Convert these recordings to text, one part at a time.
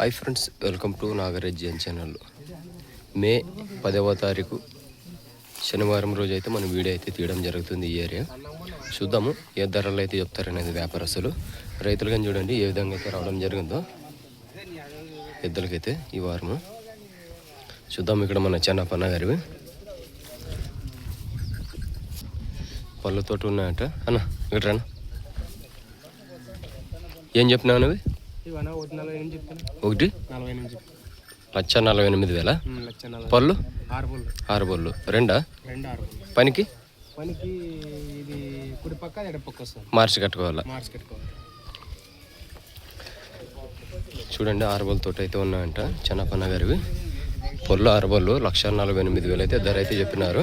Hi friends welcome to Nagaraj Jan channel May పదవ తారీఖు శనివారం రోజు అయితే మనం వీడియో అయితే తీయడం జరుగుతుంది ఈ ఏరియా చూద్దాము ఏ ధరలు అయితే చెప్తారనేది వ్యాపారస్తులు. రైతులు కానీ చూడండి ఏ విధంగా అయితే రావడం జరిగిందో. ఎద్దులకైతే ఈ వారము. చూద్దాం ఇక్కడ మన చెన్నపన్న గారివి. పళ్ళతోటి ఉన్నాయట. అన్న ఇక్కడ రానా ఏం చెప్పినావు అన్నవి ఒకటి లక్ష నలభై ఎనిమిది వేల. పళ్ళు? ఆరు పళ్ళు. రెండా? పనికి? మార్చి కట్టుకోవాలా? చూడండి ఆరు బళ్ళు తోటి అయితే ఉన్నాయంట. చెన్నపన్న గారివి. పొల్లు ఆరు బళ్ళు లక్ష నలభై ఎనిమిది వేలు అయితే ధర అయితే చెప్పినారు.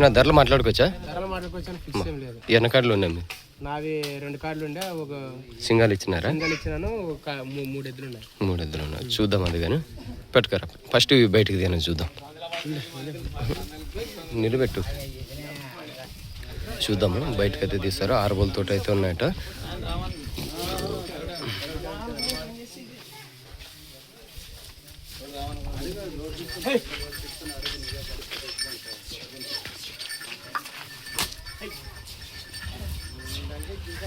నా ధరలు మాట్లాడుకోవచ్చా? ఎన్నకాడలు ఉన్నాయి? నావి రెండు కార్డులు ఉండే ఒక సింగాలు ఇచ్చినారా? సింగల్ ఇచ్చినాను ఒక మూడు ఎద్దులు ఉన్నాయి మూడు ఇద్దరు ఉన్నారు చూద్దాం అది కానీ. పెట్టుకోరా. ఫస్ట్ ఇవి బయటికి తీయని చూద్దాం. నిలబెట్టు. చూద్దాము బయటకు అయితే తీస్తారు ఆరు బోల్ తోటి అయితే ఉన్నాయట.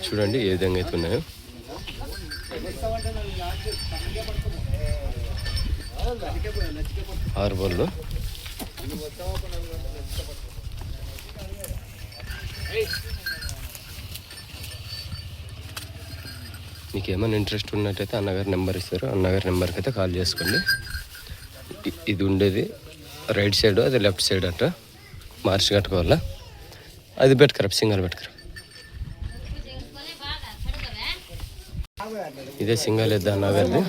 చూడండి ఏ విధంగా అయితే ఉన్నాయో. ఆరు బళ్ళు మీకు ఏమైనా ఇంట్రెస్ట్ ఉన్నట్టయితే అన్నగారి నెంబర్ ఇస్తారు. అన్నగారి నెంబర్కి అయితే కాల్ చేసుకోండి. ఇది ఉండేది రైట్ సైడ్ అది లెఫ్ట్ సైడ్ అంట. మార్చి కట్టుకోవాలా? అది పెట్టుకరా సింగల్ పెట్టుకరా. ఇదే సింగల్ ఇద్దా అన్నగారిది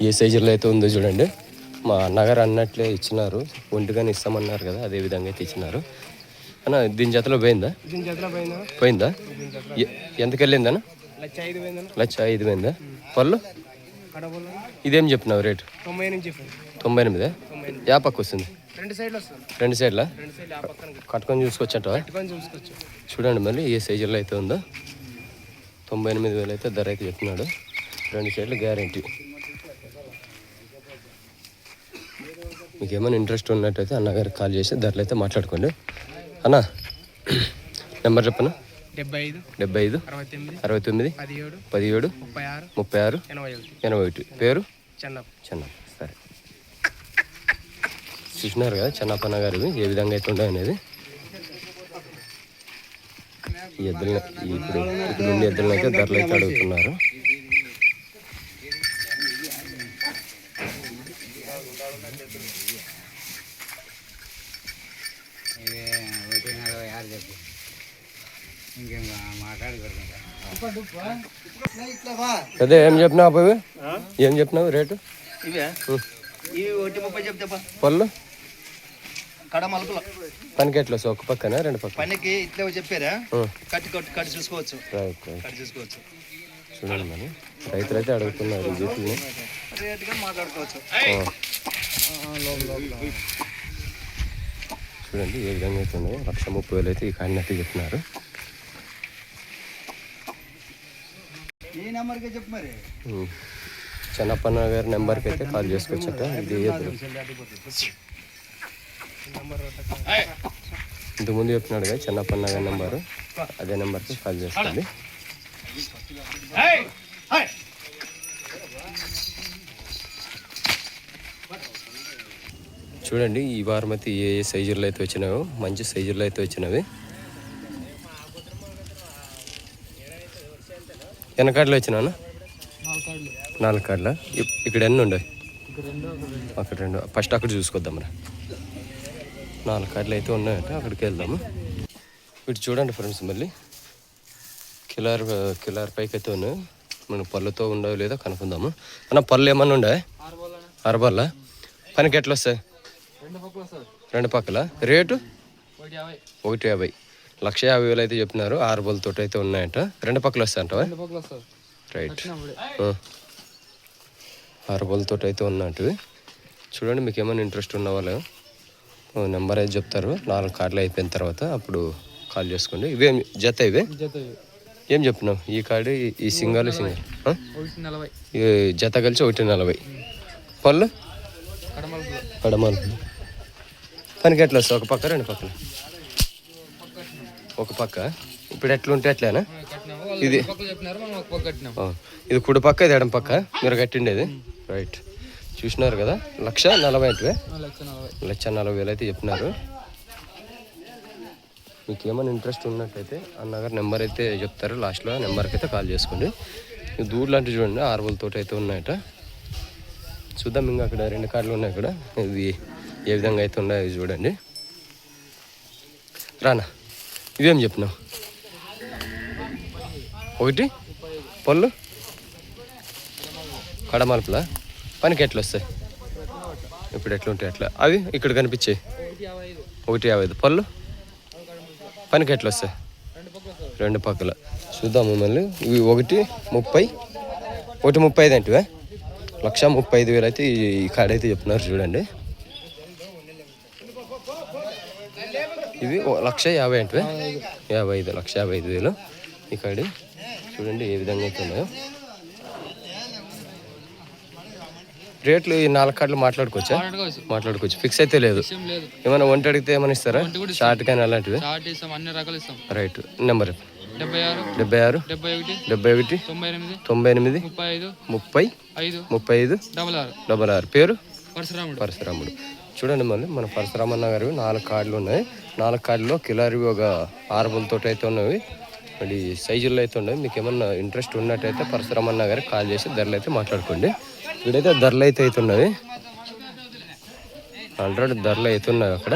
ఏ సైజులో అయితే ఉందో చూడండి. మా అన్నగారు అన్నట్లే ఇచ్చినారు. ఒంటిగానే ఇస్తామన్నారు కదా అదే విధంగా అయితే ఇచ్చినారు. అన్న దీని జతలో పోయిందా? పోయిందా? పోయిందా? ఎ- ఎంతకు వెళ్ళిందన్న లక్ష ఐదు పోయిందా పళ్ళు? ఇదేం చెప్పినావు రేటు? తొంభై ఎనిమిదే? తొంభై ఎనిమిది. యా పక్క వస్తుంది. రెండు సైడ్లు వస్తుంది. రెండు సైడ్లా? రెండు సైడ్లు ఆ పక్కన కట్టుకొని చూసుకోవచ్చు చూడండి మళ్ళీ ఏ సైజులో అయితే ఉందో. తొంభై ఎనిమిది వేలు అయితే ధర అయితే చెప్తున్నాడు. రెండు సైడ్లు గ్యారంటీ. మీకు ఏమైనా ఇంట్రెస్ట్ ఉన్నట్టయితే అన్నగారికి కాల్ చేసి ధరలు అయితే మాట్లాడుకోండి. అన్న నెంబర్ చెప్పనా? డెబ్బై ఐదు డెబ్బై ఐదు అరవై తొమ్మిది పదిహేడు పదిహేడు ముప్పై ఆరు ముప్పై ఆరు ఎనభై ఒకటి. ఎనభై ఒకటి. పేరు? చెన్నప్ప. చెన్న సరే చూసినారు కదా చెన్నప్పన్న గారివి ఏ విధంగా అయితే ఉండే అనేది. ఈ ఇప్పుడు ఇప్పుడు ఉండే ఎద్దులను అయితే ధరలు అయితే అడుగుతున్నారు. అదే ఏం చెప్పినావు అబ్బాయి ఏం చెప్పినావు రేటు? ఇవే? ఉం. ఇవి ఒకటి ముప్పై చెప్తే పళ్ళు? కడ మలుపులు. పనికి ఎట్లా సో ఒక పక్కన రెండు పక్కన? పనికి ఇట్లా చెప్పారా. కట్టి కట్టి కట్టి చూసుకోవచ్చు. కట్టి చూసుకోవచ్చు. చూడండి మరి. రైతులు అయితే అడుగుతున్నారు ఆ. చూడండి ఏ విధంగా అయితే ఉన్నాయో లక్ష ముప్పై వేలు అయితే ఈ కాడినట్టు చెప్తున్నారు. చెప్పు. చెన్నప్పన్న గారి నెంబర్కి అయితే కాల్ చేసుకోవచ్చట ఇది ఇంతకుముందు చెప్పినాడు కదా చెన్నప్పన్న నెంబరు. అదే నెంబర్కి కాల్ చేసుకోండి చూడండి ఈ వారం అయితే ఏ ఏ సైజుల్లో అయితే వచ్చినాయో మంచి సైజుల్లో అయితే వచ్చినవి. వెనకాడలు వచ్చినాను నాలుగు కార్డుల. ఇక్కడ ఎన్ని ఉండవు అక్కడ రెండు. ఫస్ట్ అక్కడ చూసుకొద్దాం రా. నాలుగు కార్డులు అయితే ఉన్నాయట అక్కడికి వెళ్దాము. ఇటు చూడండి ఫ్రెండ్స్ మళ్ళీ. కిలార్ కిలార్ పైకి అయితే ఉన్నాయి. మనం పళ్ళుతో ఉండవు లేదో కనుక్కుందాము. అన్న పళ్ళు ఏమన్నా ఉండే అరబల్లా పనికి ఎట్లా వస్తాయి? రెండు పక్కలు? రేటు? ఒకటి యాభై. లక్ష యాభై వేలు అయితే చెప్పినారు. ఆరు బళ్ళతో అయితే ఉన్నాయట. రెండు పక్కలు వస్తుంది రైట్. ఆరు బళ్ళతో అయితే ఉన్నట్టు చూడండి మీకు ఏమైనా ఇంట్రెస్ట్ ఉన్న వాళ్ళు నెంబర్ అయితే చెప్తారు. నాలుగు కార్డులు అయిపోయిన తర్వాత అప్పుడు కాల్ చేసుకోండి. ఇవే జత ఇవే. ఏం చెప్పినావు? ఈ కాడి ఈ- సింగల్ సింగల్. ఈ జత కలిసి ఒకటి నలభై. పళ్ళు? పడమలు పనికి ఎట్లా వస్తాయి? ఒక పక్క రెండు పక్కల ఒక పక్క. ఇప్పుడు ఎట్లా ఉంటే ఎట్లానా ఇది- ఇది కుడి పక్క ఇది ఎడం పక్క? మీరు కట్టిండేది? రైట్. చూసినారు కదా? లక్ష నలభై అంటే లక్ష నలభై. వేలు అయితే చెప్పినారు. మీకు ఏమైనా ఇంట్రెస్ట్ ఉన్నట్టయితే అన్నగారు నెంబర్ అయితే చెప్తారు. లాస్ట్లో నెంబర్కి అయితే కాల్ చేసుకోండి. దూడు లాంటివి చూడండి ఆరువలతో అయితే ఉన్నాయట. చూద్దాం ఇంకా అక్కడ రెండు కార్లు ఉన్నాయి ఇక్కడ. ఇవి ఏ విధంగా అయితే ఉన్నాయో చూడండి. రానా ఇవేం చెప్పినావు? ఒకటి పళ్ళు? కడమలుపులా? పనికి ఎట్లా వస్తాయి? ఇప్పుడు ఎట్లా ఉంటాయి అట్లా? అవి ఇక్కడ కనిపించే ఒకటి యాభై ఐదు. పళ్ళు? పనికి ఎట్లా వస్తాయి? రెండు రెండు పక్కల. చూద్దాము మళ్ళీ ఇవి ఒకటి ముప్పై. ఒకటి ముప్పై ఐదు అంటే లక్ష ముప్పై ఐదు వేలు అయితే ఈ- కాడ అయితే చెప్తున్నారు చూడండి. ఇవి ఓ లక్ష యాభై అంటే యాభై ఐదు లక్ష యాభై ఐదు వేలు. ఈ కాడి చూడండి ఏ విధంగా అయితే ఉన్నాయో. రేట్లు ఈ నాలుగు కార్డులు మాట్లాడుకోవచ్చా? మాట్లాడుకోవచ్చు. ఫిక్స్ అయితే లేదు. ఏమైనా వంట అడిగితే ఏమైనా ఇస్తారా? షార్ట్ కానీ అలాంటివి? రైట్ నెంబర్ డెబ్బై ఆరు డెబ్బై ఒకటి తొంభై ఎనిమిది ముప్పై ముప్పై ఐదు డబల్ ఆరు. పేరు? పరశురాముడు. చూడండి మళ్ళీ మన పరశురామన్న గారు నాలుగు కార్డులు ఉన్నాయి. నాలుగు కార్డులో కిలారివి ఒక ఆరు బులతోటి అయితే ఉన్నవి. మరి సైజుల్లో అయితే ఉన్నాయి మీకు ఏమన్నా ఇంట్రెస్ట్ ఉన్నట్టయితే పరశురామన్న గారికి కాల్ చేసి ధరలు అయితే మాట్లాడుకోండి. ఇక్కడైతే ధరలు అయితే అవుతున్నవి. ఆల్రెడీ ధరలు అవుతున్నాయి అక్కడ.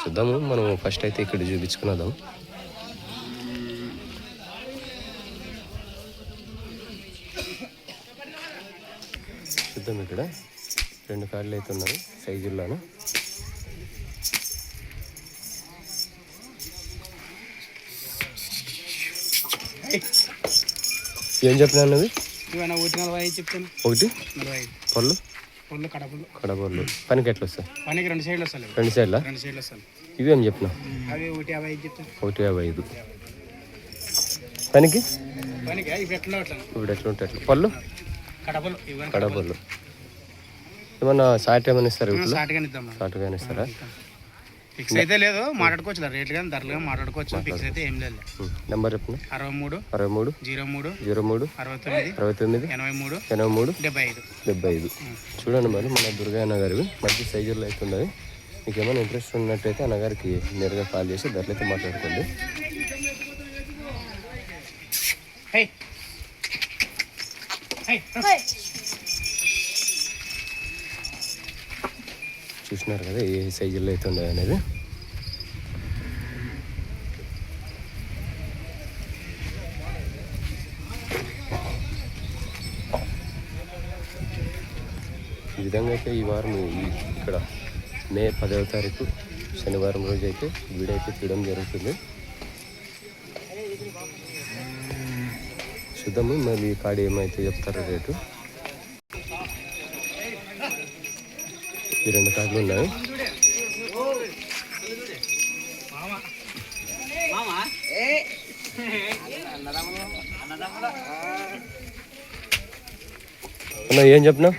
చూద్దాము మనం ఫస్ట్ అయితే ఇక్కడ చూపించుకున్నదాం చూద్దాం ఇక్కడ. రెండు కార్లు అయితే ఉన్నాయి సైజుల్లోను. ఏం చెప్పినా అన్నది ఒకటి పళ్ళు? పళ్ళు కడపలు కడబళ్ళు పనికి ఎట్లా వస్తాయి? పనికి రెండు సైడ్లు వస్తాయి రెండు సైడ్లా? రెండు సైడ్లు వస్తాయి. ఇవేం చెప్పినా అవి ఒకటి యాభై ఐదు చెప్తాను. ఒకటి యాభై ఐదు. పనికి? పనికి? ఇవి ఎట్లా అట్లా? ఇప్పుడు ఎట్లా ఉంటాయి అట్లా? పళ్ళు? కడపలు ఇవన్నీ కడబళ్ళు ఏమన్నా సాట్ ఏమైనా ఇస్తారా ఇద్దాం సాటుగానే ఇస్తారా? ఫిక్స్ అయితే లేదు మాట్లాడుకోవచ్చు రేట్లు కానీ ధరలు కానీ మాట్లాడుకోవచ్చు. ఫిక్స్ అయితే ఏం లేదు నెంబర్ చెప్పిన అరవై మూడు అరవై మూడు జీరో మూడు జీరో మూడు అరవై తొమ్మిది అరవై తొమ్మిది ఎనభై మూడు ఎనభై మూడు డెబ్బై ఐదు. డెబ్బై ఐదు. చూడండి మరి మన దుర్గా అన్నగారు మంచి సైజుల్లో అయితే ఉన్నది. మీకు ఏమైనా ఇంట్రెస్ట్ ఉన్నట్టయితే అన్నగారికి నేరుగా కాల్ చేసి ధరలు అయితే మాట్లాడుకోండి. హై. హై. చూసినారు కదా ఏ సైజుల్లో అయితే ఉన్నాయి అనేది. ఈ విధంగా అయితే ఈ వారం ఇక్కడ మే పదవ తారీఖు శనివారం రోజు అయితే వీడియో అయితే తీయడం జరుగుతుంది. చూద్దాము మరి ఈ కాడ ఏమైతే చెప్తారో రేటు. ఈ రెండు కార్డులు ఉన్నాయి. అన్న ఏం చెప్పినా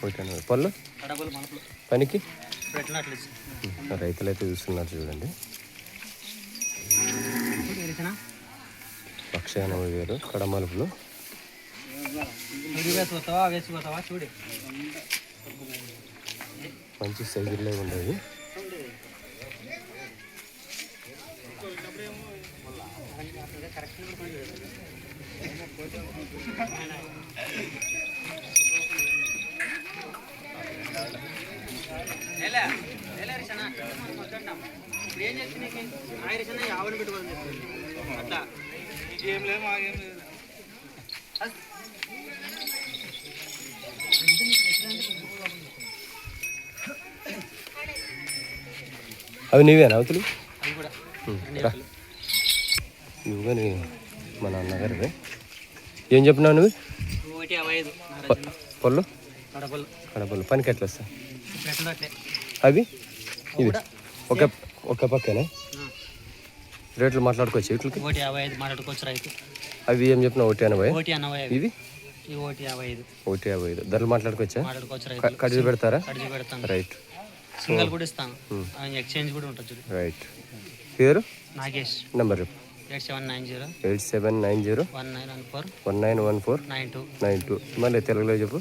ఒకటి ఎనభై. పళ్ళు? పనికి? రైతులు అయితే చూస్తున్నారు చూడండి. లక్ష ఎనభై వేలు కడమలుపులు. వేసిపోతావా చూడు. మంచి సైజుల్లో ఉండేవి. ఏం చేస్తున్నాయి ఆయన యాభై పెట్టుకోవాలి అట్లా ఏం లేదు మాకేం లేదు. అవి నీవేనా అవతలు? అవి కూడా. రా. నువ్వు కానీ మన అన్నగారివే ఏం చెప్పినావు నువ్వు? పళ్ళు. కడపళ్ళు. పనికి ఎట్లా అట్లే అవి? ఇవి. ఒక ఒక పక్కనే? రేట్లు మాట్లాడుకోవచ్చు వీటికి? ఒకటి యాభై ఐదు మాట్లాడుకోవచ్చు రైతు. అవి ఏం చెప్పిన ఒకటి ఎనభై? ఒకటి ఎనభై ఇవి? ఒకటి యాభై ఐదు. ఒకటి యాభై ఐదు. ధరలు మాట్లాడుకోవచ్చా? కడిగి పెడతారా? రైట్. సింగల్ కూడా ఇస్తాను. ఎక్స్చేంజ్ కూడా ఉంటుంది రైట్ పేరు? Nagesh. Number eight seven nine zero. Eight seven nine zero. One nine one four. One nine one four. Nine two. Nine two. మళ్ళీ తెలుగులో చెప్పు.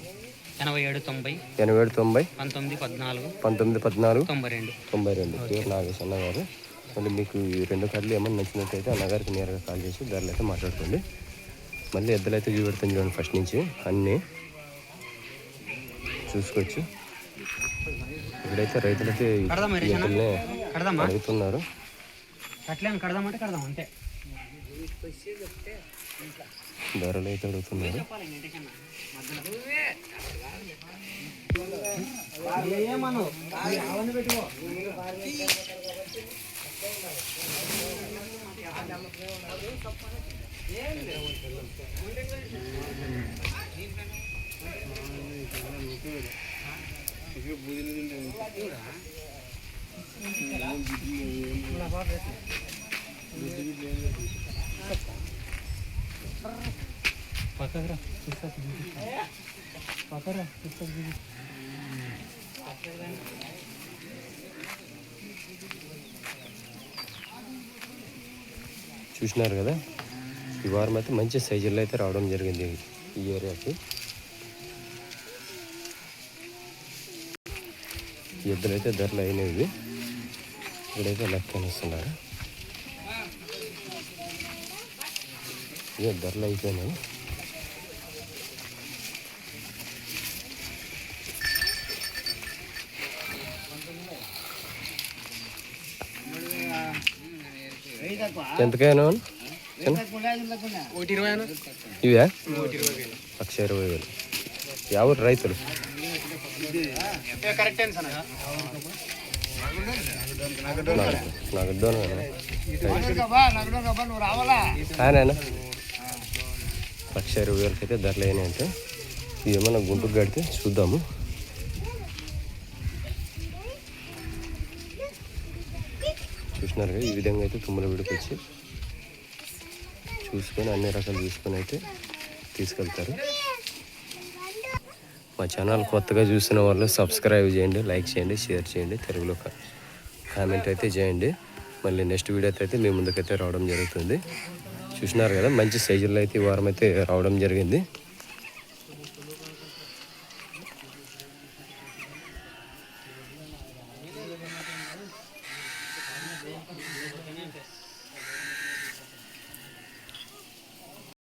ఎనభై ఏడు తొంభై. ఎనభై ఏడు తొంభై. పంతొమ్మిది పద్నాలుగు. పంతొమ్మిది పద్నాలుగు. తొంభై రెండు. తొంభై రెండు. పేరు నాగేష్ అన్నగారు. మళ్ళీ మీకు ఈ రెండు కార్డులు ఏమన్నా నచ్చినట్టయితే అన్నగారికి నేరుగా కాల్ చేసి ధరలు అయితే మాట్లాడుకోండి. మళ్ళీ ఎద్దులు అయితే చూపెడతాను చూడండి ఫస్ట్ నుంచి. అన్నీ చూసుకోవచ్చు. ఇక్కడైతే ఎద్దుల్నే కడదామా అడుగుతున్నారు. కట్టలేను కడదామంటే కడదాం అంతే. ధరలు అయితే అడుగుతున్నారు. ఏమను పక్కరా పక్కరా చూసినారు కదా? ఈ వారం అయితే మంచి సైజుల్లో అయితే రావడం జరిగింది ఈ ఏరియాకి. ఎద్దులు అయితే ధరలు అయినవి. ఇక్కడైతే లెక్క ఇస్తున్నారు ఇదే ధరలు అయిపోయినాయి. ఎంతకైనా? ఇవే? లక్ష ఇరవై వేలు. ఎవరు రైతులు. కరెక్ట్ సార్ నాకు ఇద్దాను ఆయనైనా లక్ష ఇరవై వేలకి అయితే ధరలు అయినాయంటే ఏమన్నా గుంటుకు కడితే చూద్దాము. చూసినారు కదా ఈ విధంగా అయితే తుమ్మల విడికి వచ్చి చూసుకొని అన్ని రకాలు చూసుకొని అయితే తీసుకెళ్తారు. మా ఛానల్ కొత్తగా చూసిన వాళ్ళు సబ్స్క్రైబ్ చేయండి లైక్ చేయండి షేర్ చేయండి తెలుగులో కామెంట్ అయితే చేయండి. మళ్ళీ నెక్స్ట్ వీడియో అయితే మీ ముందుకైతే రావడం జరుగుతుంది. చూసినారు కదా మంచి సైజుల్లో అయితే ఈ వారం అయితే రావడం జరిగింది.